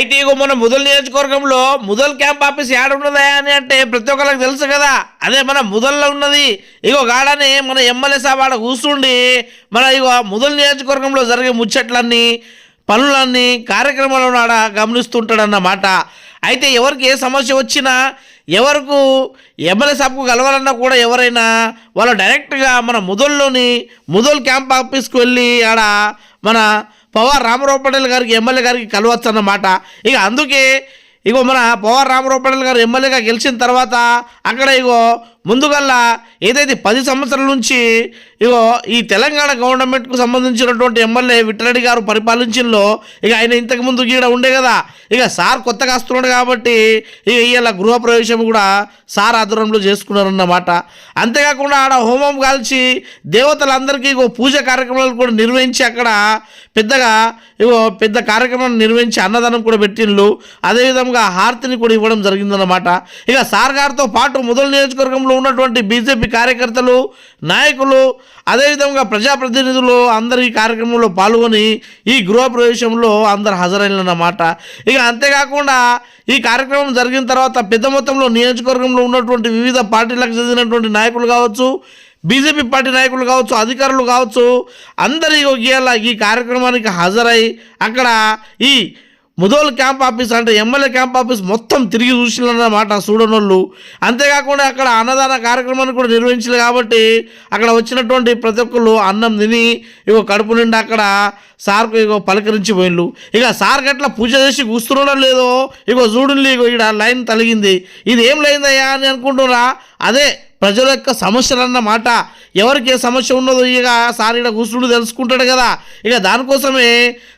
అయితే ఇగో మన ముదల్ నియోజకవర్గంలో ముదల్ క్యాంప్ ఆఫీస్ ఏడ ఉన్నదా అని అంటే ప్రతి ఒక్కరికి తెలుసు కదా. అదే మన ముదల్లో ఉన్నది. ఇగో గాడని మన ఎమ్మెల్యే సాబ్ ఆడ కూర్చుండి మన ఇగో ముదల్ నియోజకవర్గంలో జరిగే ముచ్చట్లన్నీ పనులన్నీ కార్యక్రమాలను ఆడ గమనిస్తుంటాడన్నమాట. అయితే ఎవరికి ఏ సమస్య వచ్చినా ఎవరికి ఎమ్మెల్యే సాబ్కు కలవాలన్నా కూడా ఎవరైనా వాళ్ళు డైరెక్ట్గా మన ముదల్లోని ముదల్ క్యాంప్ ఆఫీస్కి వెళ్ళి ఆడ మన పవార్ రామారావు పటేల్ గారికి ఎమ్మెల్యే గారికి కలవచ్చు అన్నమాట ఇక అందుకే ఇగో మన పవార్ రామారావు పటేల్ గారు ఎమ్మెల్యేగా గెలిచిన తర్వాత అక్కడ ఇగో ముందుగల్లా ఏదైతే పది సంవత్సరాల నుంచి ఇగో ఈ తెలంగాణ గవర్నమెంట్కు సంబంధించినటువంటి ఎమ్మెల్యే విట్టరెడ్డి గారు పరిపాలించింలో ఇక ఆయన ఇంతకు ముందు గీడ ఉండే కదా ఇక సార్ కొత్తగా వస్తున్నాడు కాబట్టి ఇక ఇవాళ గృహప్రవేశం కూడా సార్ ఆధ్వర్యంలో చేసుకున్నారన్నమాట. అంతేకాకుండా ఆడ హోమం కాల్చి దేవతలందరికీ ఇగో పూజ కార్యక్రమాలు కూడా నిర్వహించి అక్కడ పెద్దగా ఇగో పెద్ద కార్యక్రమాన్ని నిర్వహించి అన్నదానం కూడా పెట్టిండ్రు అదేవిధంగా హారతిని కూడా ఇవ్వడం జరిగిందన్నమాట. ఇక సార్ గారితో పాటు మొదలు నియోజకవర్గంలో ఉన్నటువంటి బీజేపీ కార్యకర్తలు నాయకులు అదేవిధంగా ప్రజాప్రతినిధులు అందరు ఈ కార్యక్రమంలో పాల్గొని ఈ గృహప్రవేశంలో అందరు హాజరైనన్నమాట. ఇక అంతేకాకుండా ఈ కార్యక్రమం జరిగిన తర్వాత పెద్ద మొత్తంలో నియోజకవర్గంలో ఉన్నటువంటి వివిధ పార్టీలకు చెందినటువంటి నాయకులు కావచ్చు బీజేపీ పార్టీ నాయకులు కావచ్చు అధికారులు కావచ్చు అందరి ఇవాళ ఈ కార్యక్రమానికి హాజరై అక్కడ ఈ ముదోలు క్యాంప్ ఆఫీస్ అంటే ఎమ్మెల్యే క్యాంప్ ఆఫీస్ మొత్తం తిరిగి చూసినమాట చూడనోళ్ళు. అంతేకాకుండా అక్కడ అన్నదాన కార్యక్రమాన్ని కూడా నిర్వహించారు కాబట్టి అక్కడ వచ్చినటువంటి ప్రతి ఒక్కళ్ళు అన్నం తిని ఇగో కడుపు నిండా అక్కడ సార్కు ఇగో పలకరించి పోయిండ్రు ఇక సార్ గట్ల పూజ చేసి కూస్తున్నాడో లేదో ఇగో చూడండి ఇగో ఇక్కడ లైన్ తలిగింది. ఇది ఏం లేదయ్యా అని అనుకుంటున్నా అదే ప్రజల యొక్క సమస్యలు అన్నమాట ఎవరికి ఏ సమస్య ఉన్నదో ఇక సార్ ఇక్కడ కూర్చుంటూ తెలుసుకుంటాడు కదా. ఇక దానికోసమే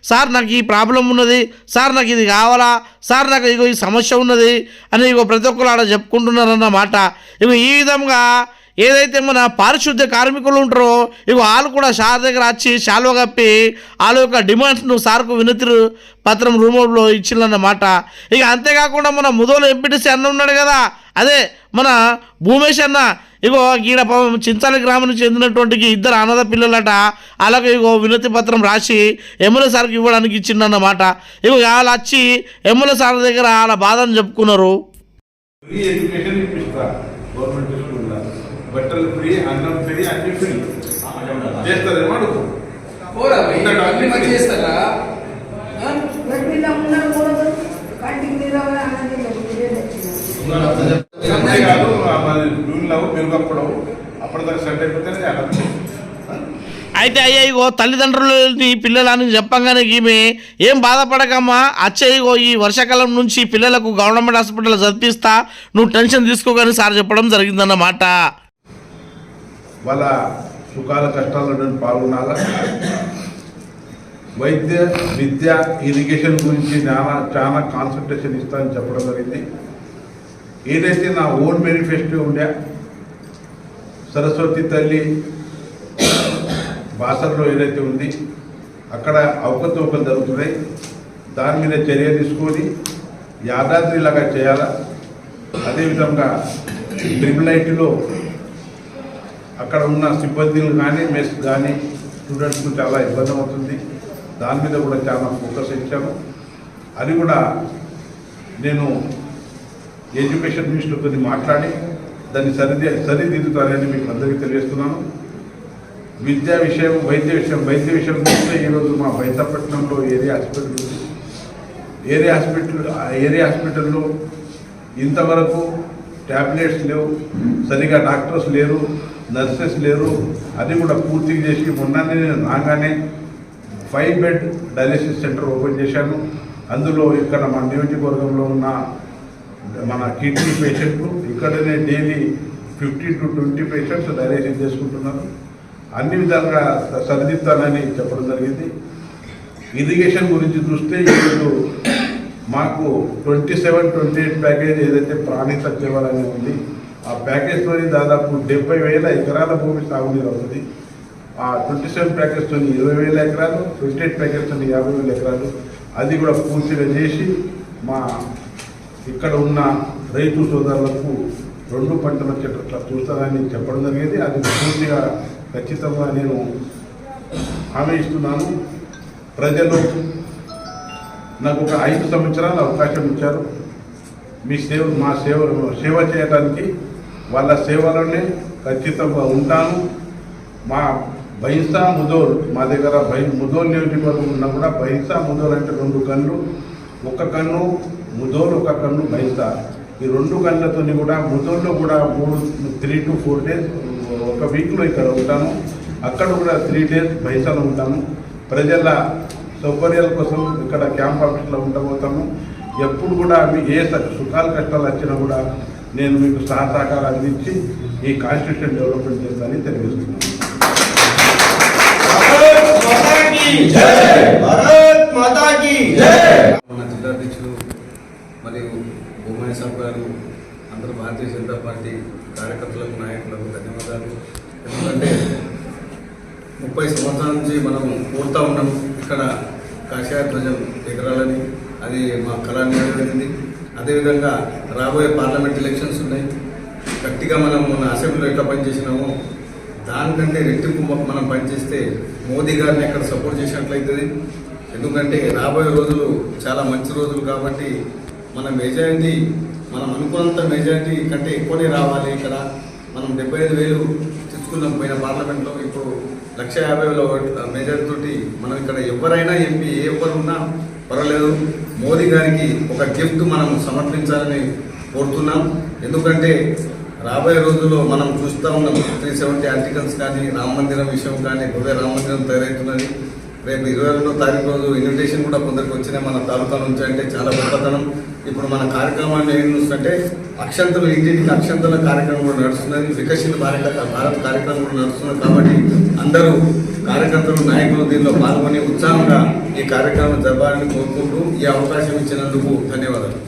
సార్ నాకు ఈ ప్రాబ్లం ఉన్నది సార్ నాకు ఇది కావాలా సార్ నాకు ఇగో ఈ సమస్య ఉన్నది అని ఇగో ప్రతి ఒక్కరు ఆడ చెప్పుకుంటున్నారన్నమాట ఇగో ఈ విధంగా ఏదైతే మన పారిశుద్ధ్య కార్మికులు ఉంటారో ఇక వాళ్ళు కూడా సార్ దగ్గర వచ్చి శాలువ కప్పి వాళ్ళ యొక్క డిమాండ్స్ను సార్కు వినతి పత్రం రూపంలో ఇచ్చిందన్నమాట ఇక అంతేకాకుండా మన ముదోలు ఎంపీటీసీ అన్న ఉన్నాడు కదా అదే మన భూమేష్ అన్న. ఇగో గీడ పాపం చింతాల గ్రామానికి చెందినటువంటి ఇద్దరు అనాథ పిల్లలట అలాగే ఇగో వినతి పత్రం రాసి ఎమ్మెల్యే సార్కి ఇవ్వడానికి ఇచ్చిందన్నమాట ఇగో వాళ్ళు వచ్చి ఎమ్మెల్యే సార్ దగ్గర వాళ్ళ బాధను చెప్పుకున్నారు ఫ్రీ ఎడ్యుకేషన్ ఇప్పిస్తా గవర్నమెంట్ స్కూల్లో బట్టలు ఫ్రీ అన్నం ఫ్రీ అన్ని ఫ్రీ. చేస్తారేమో అడుగు. చేస్తారా? కాదు అప్పటిదాకా అయిపోతేనే అలా అయితే అయ్యా ఇగో తల్లిదండ్రులని పిల్లలని చెప్పంగానే ఈమె ఏం బాధపడకమ్మా? అచ్చే ఇగో ఈ వర్షాకాలం నుంచి పిల్లలకు గవర్నమెంట్ హాస్పిటల్ చదివిస్తా. నువ్వు టెన్షన్ తీసుకోగానే సార్ చెప్పడం జరిగిందన్నమాట. వాళ్ళ సుఖాల కష్టాల్లో పాల్గొనాలా. వైద్య విద్య ఇరిగేషన్ గురించి చాలా చాలా కాన్సన్ట్రేషన్ ఇస్తానని చెప్పడం జరిగింది. ఏదైతే నా ఓన్ మేనిఫెస్టో ఉండే సరస్వతి తల్లి బాసర్లో ఏదైతే ఉంది అక్కడ అవకతవకలు జరుగుతున్నాయి. దాని మీద చర్య తీసుకొని యాదాద్రిలాగా చేయాలా. అదేవిధంగా ట్రిపుల్ ఐటీలో అక్కడ ఉన్న సిబ్బందిని కానీ మెస్ కానీ స్టూడెంట్స్కు చాలా ఇబ్బంది అవుతుంది. దాని మీద కూడా చాలా ఫోకస్ ఇచ్చాను అది కూడా నేను ఎడ్యుకేషన్ మినిస్టర్తో మాట్లాడి దాన్ని సరిది సరిదిద్దుతారని మీకు అందరికీ తెలియజేస్తున్నాను. విద్యా విషయం వైద్య విషయం వైద్య విషయం చూస్తే ఈరోజు మా బైతాపట్నంలో ఏరియా హాస్పిటల్ ఉంది. ఏరియా హాస్పిటల్ ఆ ఏరియా హాస్పిటల్లో ఇంతవరకు ట్యాబ్లెట్స్ లేవు సరిగా డాక్టర్స్ లేరు నర్సెస్ లేరు. అది కూడా పూర్తిగా చేసి మొన్ననే నేను రాగానే five bed dialysis centre open చేశాను. అందులో ఇక్కడ మన నియోజకవర్గంలో ఉన్న మన కిడ్నీ పేషెంట్లు ఇక్కడనే daily fifteen to twenty patients dialysis చేసుకుంటున్నారు. అన్ని విధాలుగా సరిదిద్దాలని చెప్పడం జరిగింది. ఇరిగేషన్ గురించి చూస్తే ఈరోజు మాకు twenty seven twenty eight package ఏదైతే ప్రాణిత అనేది ఉంది ఆ ప్యాకేజ్తోని దాదాపు డెబ్బై వేల ఎకరాల భూమి సాగునీరు అవుతుంది. ఆ ట్వంటీ సెవెన్ ప్యాకేజ్తో ఇరవై వేల ఎకరాలు ట్వంటీ ఎయిట్ ప్యాకేజ్తో యాభై వేల ఎకరాలు. అది కూడా పూర్తిగా చేసి మా ఇక్కడ ఉన్న రైతు సోదరులకు రెండు పంటలు వచ్చేటట్లా చూస్తానని చెప్పడం జరిగింది. అది పూర్తిగా ఖచ్చితంగా నేను హామీ ఇస్తున్నాను. ప్రజలు నాకు ఒక ఐదు సంవత్సరాలు అవకాశం ఇచ్చారు. మీ సేవ మా సేవ సేవ చేయడానికి వాళ్ళ సేవలోనే ఖచ్చితంగా ఉంటాను. మా బైసా ముదోల్ మా దగ్గర బై ముదోల్ నియోజకవర్గం ఉన్నా కూడా బైసా ముదోల్ అంటే రెండు కళ్ళు ఒక కన్ను ముదోల్ ఒక కన్ను బైసా. ఈ రెండు కళ్ళతోని కూడా ముదోల్లో కూడా మూడు త్రీ టు ఫోర్ డేస్ ఒక వీక్లో ఇక్కడ ఉంటాను. అక్కడ కూడా త్రీ డేస్ బైసాలో ఉంటాను. ప్రజల సౌకర్యాల కోసం ఇక్కడ క్యాంప్ ఆఫీస్లో ఉండబోతాము. ఎప్పుడు కూడా మీ ఏ సుఖాలు కష్టాలు వచ్చినా కూడా నేను మీకు సహసహకారం అందించి ఈ కాన్స్టిట్యూషన్ డెవలప్మెంట్ చేస్తానని తెలియజేస్తున్నాను. మన మరియు భూమాయ సాబ్ గారు అందరూ భారతీయ జనతా పార్టీ కార్యకర్తలకు నాయకులకు ధన్యవాదాలు. ఎందుకంటే ముప్పై సంవత్సరాల నుంచి మనం కోరుతా ఉన్నాం ఇక్కడ కాషాయ ధ్వజం ఎగరాలని. అది మా కళ నెరవేరింది అదేవిధంగా రాబోయే పార్లమెంట్ ఎలక్షన్స్ ఉన్నాయి. గట్టిగా మనం మన అసెంబ్లీలో ఎట్లా పనిచేసినామో దానికంటే రెట్టింపు మనం పనిచేస్తే మోదీ గారిని ఎక్కడ సపోర్ట్ చేసినట్లయితుంది. ఎందుకంటే రాబోయే రోజులు చాలా మంచి రోజులు కాబట్టి మన మెజారిటీ మనం అనుకున్నంత మెజారిటీ కంటే ఎక్కువనే రావాలి ఇక్కడ. మనం డెబ్బై ఐదు వేలు తెచ్చుకున్నాం పోయిన పార్లమెంట్లో. ఇప్పుడు లక్ష యాభైలో మేజర్ తోటి మనం ఇక్కడ ఎవరైనా ఎంపీ ఏ ఎవరు ఉన్నా పర్వాలేదు. మోదీ గారికి ఒక గిఫ్ట్ మనం సమర్పించాలని కోరుతున్నాం. ఎందుకంటే రాబోయే రోజుల్లో మనం చూస్తూ ఉన్నాం త్రీ సెవెంటీ ఆర్టికల్స్ కానీ రామ మందిరం విషయం కానీ భవ్య రామ మందిరం తయారవుతున్నది రేపు ఇరవై రెండో తారీఖు రోజు ఇన్విటేషన్ కూడా కొందరికి వచ్చినాయి మన తాలూకా నుంచి అంటే చాలా గొప్పతనం. ఇప్పుడు మన కార్యక్రమాన్ని ఏం చూస్తుంటే అక్షంతలు ఇంటింటికి అక్షంతల కార్యక్రమం కూడా నడుస్తున్నది. వికసిత భారత భారత్ కార్యక్రమం కూడా నడుస్తున్నది కాబట్టి అందరూ కార్యకర్తలు నాయకులు దీనిలో పాల్గొని ఉత్సాహంగా ఈ కార్యక్రమం జరపాలని కోరుకుంటూ ఈ అవకాశం ఇచ్చినందుకు ధన్యవాదాలు.